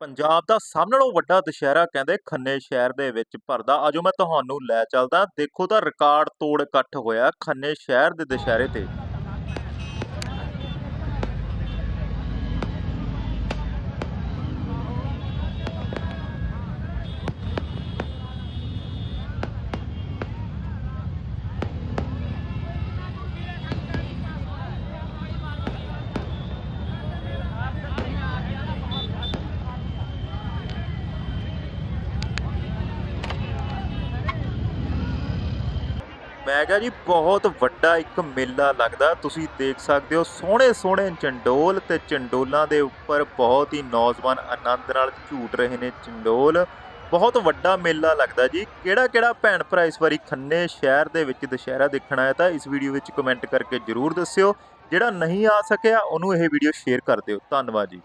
ਪੰਜਾਬ ਦਾ ਸਭ ਨਾਲੋਂ ਵੱਡਾ ਦੁਸ਼ਹਿਰਾ ਕਹਿੰਦੇ ਖੰਨੇ ਸ਼ਹਿਰ ਦੇ ਵਿੱਚ ਭਰਦਾ। ਆਜੋ ਮੈਂ ਤੁਹਾਨੂੰ ਲੈ ਚੱਲਦਾ। ਦੇਖੋ ਤਾਂ ਰਿਕਾਰਡ ਤੋੜ ਇਕੱਠ ਹੋਇਆ ਖੰਨੇ ਸ਼ਹਿਰ ਦੇ ਦੁਸ਼ਹਿਰੇ ਤੇ। ਮੈਂ ਕਿਹਾ ਜੀ, ਬਹੁਤ ਵੱਡਾ ਇੱਕ ਮੇਲਾ ਲੱਗਦਾ। ਤੁਸੀਂ ਦੇਖ ਸਕਦੇ ਹੋ ਸੋਹਣੇ ਸੋਹਣੇ ਚੰਡੋਲ ਤੇ ਚੰਡੋਲਾਂ ਦੇ ਉੱਪਰ ਬਹੁਤ ਹੀ ਨੌਜਵਾਨ ਆਨੰਦ ਨਾਲ ਝੂਟ ਰਹੇ ਨੇ ਚੰਡੋਲ। ਬਹੁਤ ਵੱਡਾ ਮੇਲਾ ਲੱਗਦਾ ਜੀ। ਕਿਹੜਾ ਕਿਹੜਾ ਭੈਣ ਭਰਾ ਇਸ ਵਾਰੀ ਖੰਨੇ ਸ਼ਹਿਰ ਦੇ ਵਿੱਚ ਦੁਸ਼ਹਿਰਾ ਦੇਖਣ ਆਇਆ ਤਾਂ ਇਸ ਵੀਡੀਓ ਵਿੱਚ ਕਮੈਂਟ ਕਰਕੇ ਜਰੂਰ ਦੱਸਿਓ। ਜਿਹੜਾ ਨਹੀਂ ਆ ਸਕਿਆ, ਉਹਨੂੰ ਇਹ ਵੀਡੀਓ ਸ਼ੇਅਰ ਕਰ ਦਿਓ। ਧੰਨਵਾਦ ਜੀ।